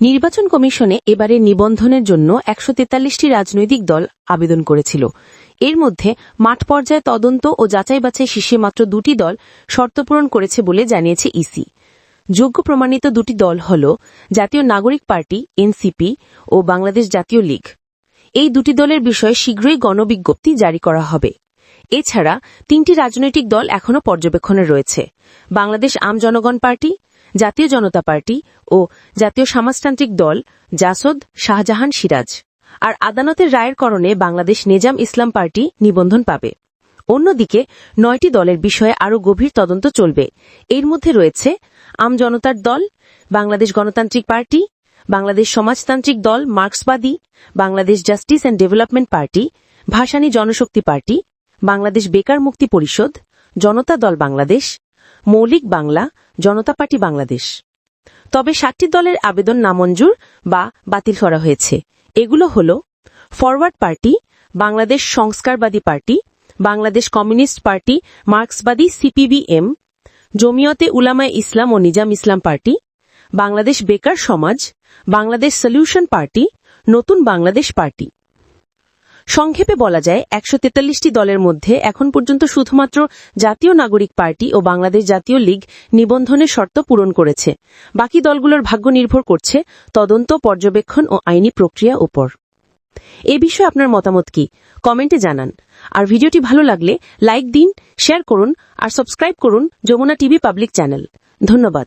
নির্বাচন কমিশনে এবারে নিবন্ধনের জন্য একশো তেতাল্লিশটি রাজনৈতিক দল আবেদন করেছিল। এর মধ্যে মাঠ পর্যায়ে তদন্ত ও যাচাই বাছাই শীর্ষে মাত্র দুটি দল শর্ত পূরণ করেছে বলে জানিয়েছে ইসি। যোগ্য প্রমাণিত দুটি দল হল জাতীয় নাগরিক পার্টি, এনসিপি ও বাংলাদেশ জাতীয় লীগ। এই দুটি দলের বিষয়ে শীঘ্রই গণবিজ্ঞপ্তি জারি করা হবে। এছাড়া তিনটি রাজনৈতিক দল এখনও পর্যবেক্ষণে রয়েছে। বাংলাদেশ আম জনগণ পার্টি জাতীয় জনতা পার্টি ও জাতীয় সমাজতান্ত্রিক দল জাসদ শাহজাহান সিরাজ। আর আদালতের রায়ের কারণে বাংলাদেশ নেজাম ইসলাম পার্টি নিবন্ধন পাবে। অন্যদিকে নয়টি দলের বিষয়ে আরও গভীর তদন্ত চলবে। এর মধ্যে রয়েছে আম জনতার দল, বাংলাদেশ গণতান্ত্রিক পার্টি, বাংলাদেশ সমাজতান্ত্রিক দল মার্ক্সবাদী, Bangladesh justice and development party, Bhasani Janashakti party, Bangladesh বেকার মুক্তি পরিষদ, জনতা দল বাংলাদেশ মৌলিক বাংলা, জনতা পার্টি বাংলাদেশ। তবে সাতটি দলের আবেদন নামঞ্জুর বা বাতিল করা হয়েছে। এগুলো হল, ফরওয়ার্ড পার্টি, বাংলাদেশ সংস্কারবাদী পার্টি, বাংলাদেশ কমিউনিস্ট পার্টি, মার্ক্সবাদী সিপিবিএম, জমিয়তে উলামায় ইসলাম ও নিজাম ইসলাম পার্টি, বাংলাদেশ বেকার সমাজ, বাংলাদেশ সলিউশন পার্টি, নতুন বাংলাদেশ পার্টি। সংক্ষেপে বলা যায়, একশো তেতাল্লিশটি দলের মধ্যে এখন পর্যন্ত শুধুমাত্র জাতীয় নাগরিক পার্টি ও বাংলাদেশ জাতীয় লীগ নিবন্ধনের শর্ত পূরণ করেছে। বাকি দলগুলোর ভাগ্য নির্ভর করছে তদন্ত, পর্যবেক্ষণ ও আইনি প্রক্রিয়া উপর। এ বিষয়ে আপনার মতামত কি? কমেন্টে জানান। আর ভিডিওটি ভালো লাগলে লাইক দিন, শেয়ার করুন আর সাবস্ক্রাইব করুন যমুনা টিভি পাবলিক চ্যানেল। ধন্যবাদ।